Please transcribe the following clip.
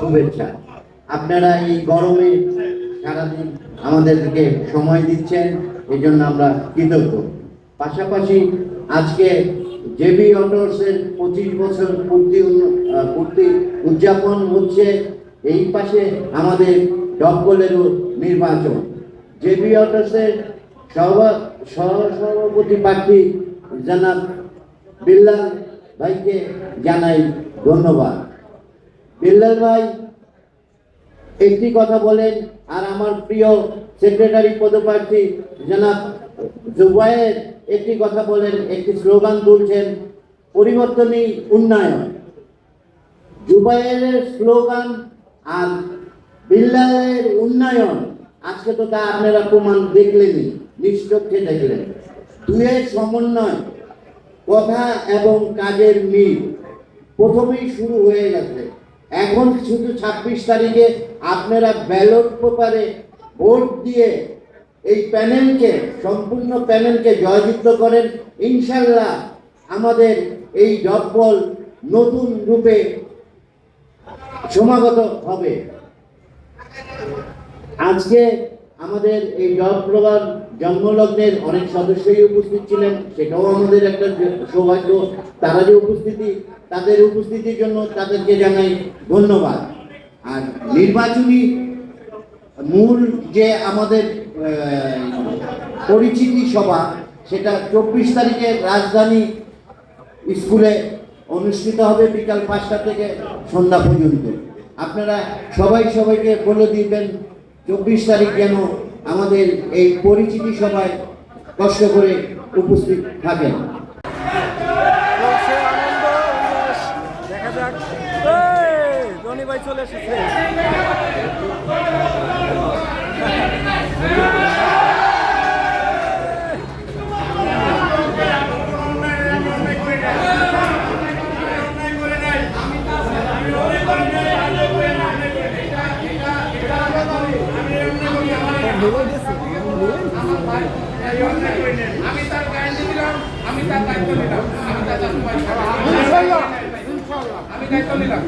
শুভেচ্ছা। আপনারা এই গরমে সারাদিন আমাদেরকে সময় দিচ্ছেন এই জন্য আমরা কৃতজ্ঞ। পাশাপাশি আজকে জেবি অটোসের পঁচিশ বছর পূর্তি পূর্তি উদযাপন হচ্ছে, এই পাশে আমাদের ডবলেরও নির্বাচন। জেবি অটোসের সভা- সহসভাপতি প্রার্থী জানাব বিল্লাল ভাইকে জানাই ধন্যবাদ। বিল্লাল ভাই, একটি কথা বলেন, আর আমার প্রিয় সেক্রেটারি পদপ্রার্থী জনাব জুবায়ের একটি কথা বলেন, একটি স্লোগান তুলছেন পরিবর্তনই উন্নয়ন। জুবায়ের স্লোগান আর বিল্লালের উন্নয়ন, আজকে তো তা আপনারা প্রমাণ দেখলেনই, নিশ্চক্ষে দেখলেন। দুয়ের সমন্বয়, কথা এবং কাজের মিল, প্রথমেই শুরু হয়ে গেছে। এখন শুধু ছাব্বিশ তারিখে আপনারা ব্যালট পেপারে ভোট দিয়ে এই প্যানেলকে সম্পূর্ণ প্যানেলকে জয়যুক্ত করেন। ইনশাল্লাহ আমাদের এই ডব্বল নতুন রূপে সমাগত হবে। আজকে আমাদের এই জব প্রভার জন্মলগ্নের অনেক সদস্যই উপস্থিত ছিলেন, সেটাও আমাদের একটা সৌভাগ্য। তারা যে উপস্থিতি, তাদের উপস্থিতির জন্য তাদেরকে জানাই ধন্যবাদ। আর নির্বাচনী মূল যে আমাদের পরিচিতি সভা, সেটা চব্বিশ তারিখে রাজধানী স্কুলে অনুষ্ঠিত হবে বিকাল পাঁচটা থেকে সন্ধ্যা পর্যন্ত। আপনারা সবাই সবাইকে বলে দিবেন চব্বিশ তারিখ যেন আমাদের এই পরিচিতি সভায় কষ্ট করে উপস্থিত থাকেন। দেখা যাক। ভাই চলে এসেছে। আমি তার দায়িত্ব নিলাম আমি তার দায়িত্ব নিলাম, আমি তার দায়িত্ব নিলাম। আমি দায়িত্ব নিলাম